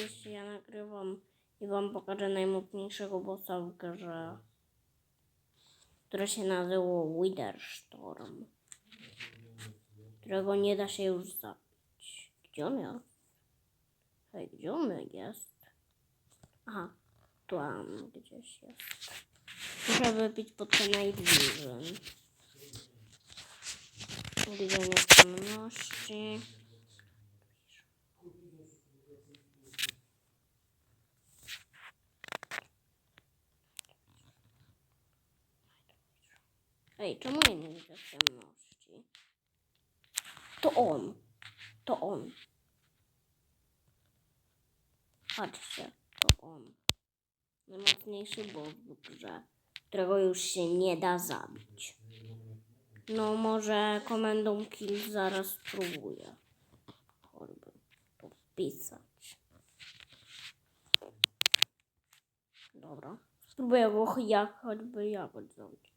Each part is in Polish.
jeśli ja nagrywam i wam pokażę najmocniejszego bossa w grze, które się nazywa Witherstorm, którego nie da się już zabić. Gdzie on jest? Hej, gdzie on jest? Aha, tam gdzieś jest. Muszę wypić pod ten Night Vision. Gdzie nieskończoności. Ej, czemu ja nie widzę ciemności? To on. To on. Patrzcie, to on. Najmocniejszy boss w grze, którego już się nie da zabić. No może komendą kill zaraz spróbuję. Choćby to wpisać. Dobra. Spróbuję go jak choćby jakoś zrobić.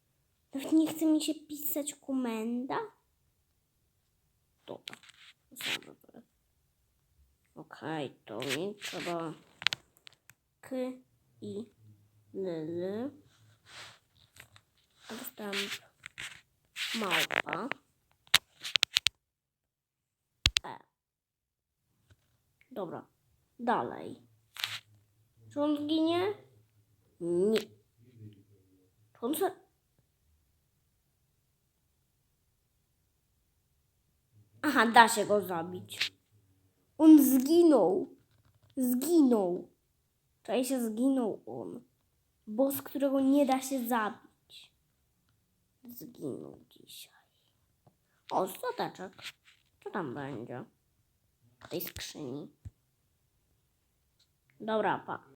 Nawet nie chce mi się pisać komenda. Dobra. Okej, to mi trzeba k i l odstęp małpa e. Dobra, dalej. Czy on zginie? Nie. Czy on se... Aha, da się go zabić. On zginął. Zginął. Czaj się zginął on. Boss, którego nie da się zabić. Zginął dzisiaj. O, stateczek. Co tam będzie? W tej skrzyni. Dobra, pa.